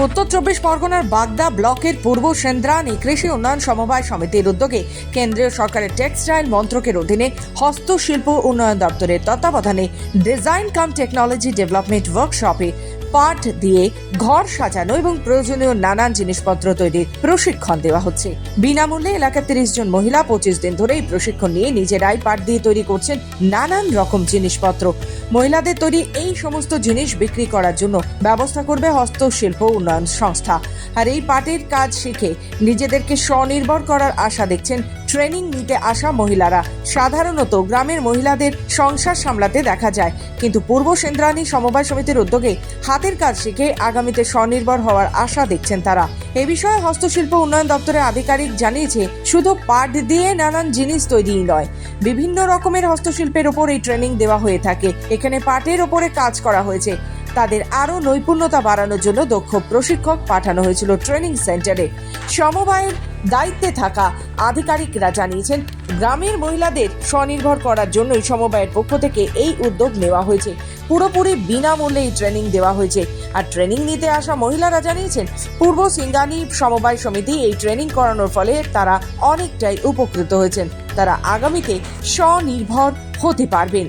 উত্তর চব্বিশ পরগনার বাগদা ব্লকের পূর্ব সেন্দ্রানি কৃষি উন্নয়ন সমবায় সমিতির উদ্যোগে কেন্দ্রীয় সরকারের টেক্সটাইল মন্ত্রকের অধীনে হস্তশিল্প উন্নয়ন দপ্তরের তত্ত্বাবধানে ডিজাইন কাম টেকনোলজি ডেভেলপমেন্ট ওয়ার্কশপে পাট দিয়ে ঘর সাজানো এবং প্রয়োজনীয় নানান জিনিসপত্র তৈরির প্রশিক্ষণ দেওয়া হচ্ছে। বিনামূল্যে এলাকার তিরিশ জন মহিলা পঁচিশ দিন ধরে এই প্রশিক্ষণ নিয়ে নিজেরাই পাট দিয়ে তৈরি করছেন নানান রকম জিনিসপত্র। মহিলাদের তৈরি এই সমস্ত জিনিস বিক্রি করার জন্য ব্যবস্থা করবে হস্তশিল্প উন্নয়ন সংস্থা। আর এই পাটের কাজ শিখে নিজেদেরকে স্বনির্ভর করার আশা দেখছেন ট্রেনিং নিতে আসা মহিলারা। সাধারণত গ্রামের মহিলাদের সংসার সামলাতে দেখা যায়। কিন্তু পূর্ব সেন্দ্রানী সমবায় সমিতির উদ্যোগে হাতের কাজ শিখে আগামীতে স্বনির্ভর হওয়ার আশা দেখছেন তারা। এ বিষয়ে হস্তশিল্প উন্নয়ন দপ্তরের আধিকারিক জানিয়েছে, শুধু পাট দিয়ে নানান জিনিস তৈরিই নয়। বিভিন্ন রকমের হস্তশিল্পের ওপর এই ট্রেনিং দেওয়া হয়ে থাকে। এখানে পাটের ওপরে কাজ করা হয়েছে। তাদের আরও নৈপুণ্যতা বাড়ানোর জন্য দক্ষ প্রশিক্ষক পাঠানো হয়েছিল ট্রেনিং সেন্টারে। সমবায়ের দায়িত্বে থাকা আধিকারিকরা জানিয়েছেন, গ্রামের মহিলাদের স্বনির্ভর করার জন্যই সমবায়ের পক্ষ থেকে এই উদ্যোগ নেওয়া হয়েছে। পুরোপুরি বিনামূল্যে এই ট্রেনিং দেওয়া হয়েছে। আর ট্রেনিং নিতে আসা মহিলারা জানিয়েছেন, পূর্ব সিঙ্গানি সমবায় সমিতি এই ট্রেনিং করানোর ফলে তারা অনেকটাই উপকৃত হয়েছেন। তারা আগামীতে স্বনির্ভর হতে পারবেন।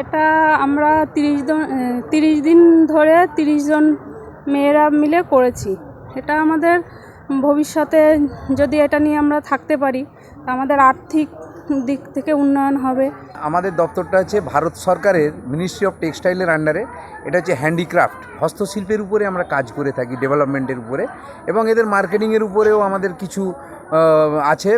এটা আমরা তিরিশ জন তিরিশ দিন ধরে তিরিশ জন মেয়েরা মিলে করেছি। এটা আমাদের ভবিষ্যতে যদি এটা নিয়ে আমরা থাকতে পারি আমাদের আর্থিক দিক থেকে উন্নয়ন হবে। আমাদের দপ্তরটা হচ্ছে ভারত সরকারের মিনিস্ট্রি অফ টেক্সটাইলের আন্ডারে এটা হচ্ছে হ্যান্ডিক্রাফট হস্তশিল্পের উপরে আমরা কাজ করে থাকি ডেভেলপমেন্টের উপরে। এবং এদের মার্কেটিংয়ের উপরেও আমাদের কিছু আছে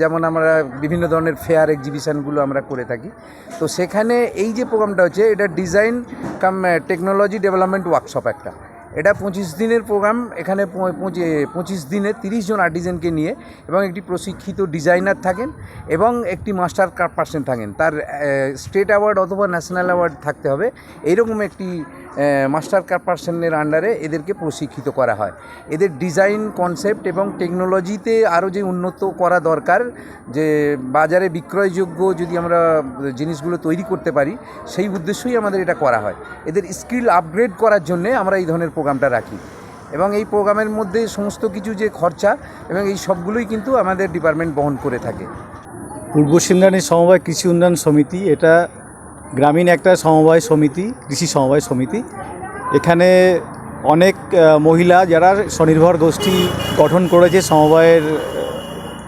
যেমন আমরা বিভিন্ন ধরনের ফেয়ার এক্সিবিশানগুলো আমরা করে থাকি। তো সেখানে এই যে প্রোগ্রামটা হচ্ছে, এটা design cum technology development workshop একটা। এটা পঁচিশ দিনের প্রোগ্রাম এখানে পঁচি- পঁচিশ দিনে তিরিশ জন আর্টিজেনকে নিয়ে এবং একটি প্রশিক্ষিত ডিজাইনার থাকেন এবং একটি মাস্টার পার্সন থাকেন। তার স্টেট অ্যাওয়ার্ড অথবা ন্যাশনাল অ্যাওয়ার্ড থাকতে হবে। এইরকম একটি মাস্টার পার্সনের আন্ডারে এদেরকে প্রশিক্ষিত করা হয়। এদের ডিজাইন কনসেপ্ট এবং টেকনোলজিতে আরও যে উন্নত করা দরকার, যে বাজারে বিক্রয়যোগ্য যদি আমরা জিনিসগুলো তৈরি করতে পারি, সেই উদ্দেশ্যই আমাদের এটা করা হয়। এদের স্কিল আপগ্রেড করার জন্যে আমরা এই ধরনের প্রোগ্রামটা রাখি। এবং এই প্রোগ্রামের মধ্যে সমস্ত কিছু যে খরচা এবং এই সবগুলোই কিন্তু আমাদের ডিপার্টমেন্ট বহন করে থাকে। পূর্ব সিন্ধানী সমবায় কৃষি উন্নয়ন সমিতি, এটা গ্রামীণ একটা সমবায় সমিতি, কৃষি সমবায় সমিতি। এখানে অনেক মহিলা যারা স্বনির্ভর গোষ্ঠী গঠন করেছে সমবায়ের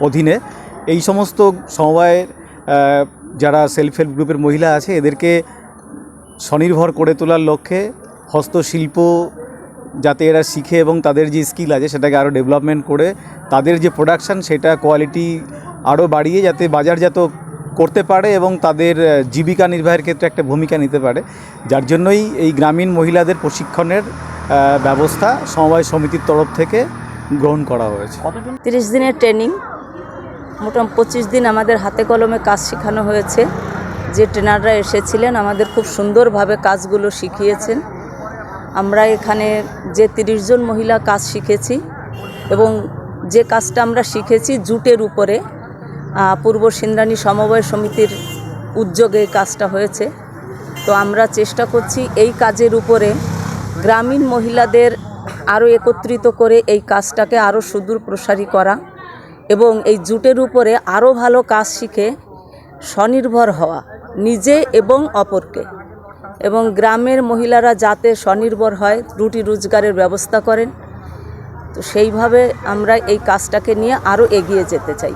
অধীনে, এই সমস্ত সমবায়ের যারা সেলফ হেল্প গ্রুপের মহিলা আছে, এদেরকে স্বনির্ভর করে তোলার লক্ষ্যে হস্তশিল্প যাতে এরা শিখে এবং তাদের যে স্কিল আছে সেটাকে আরও ডেভেলপমেন্ট করে, তাদের যে প্রোডাকশান সেটা কোয়ালিটি আরও বাড়িয়ে যাতে বাজারজাত করতে পারে এবং তাদের জীবিকা নির্বাহের ক্ষেত্রে একটা ভূমিকা নিতে পারে। যার জন্যই এই গ্রামীণ মহিলাদের প্রশিক্ষণের ব্যবস্থা সমবায় সমিতির তরফ থেকে গ্রহণ করা হয়েছে। তিরিশ দিনের ট্রেনিং মোটামুটি পঁচিশ দিন আমাদের হাতে কলমে কাজ শেখানো হয়েছে। যে ট্রেনাররা এসেছিলেন, আমাদের খুব সুন্দরভাবে কাজগুলো শিখিয়েছেন। আমরা এখানে যে তিরিশ জন মহিলা কাজ শিখেছি এবং যে কাজটা আমরা শিখেছি জুটের উপরে পূর্ব সিন্দ্রানী সমবায় সমিতির উদ্যোগে কাজটা হয়েছে। তো আমরা চেষ্টা করছি এই কাজের উপরে গ্রামীণ মহিলাদের আরও একত্রিত করে এই কাজটাকে আরও সুদূর প্রসারী করা এবং এই জুটের উপরে আরও ভালো কাজ শিখে স্বনির্ভর হওয়া নিজে এবং অপরকে। এবং গ্রামের মহিলারা যাতে স্বনির্ভর হয়, রুটি রোজগারের ব্যবস্থা করেন। তো সেইভাবে আমরা এই কাজটাকে নিয়ে আরও এগিয়ে যেতে চাই।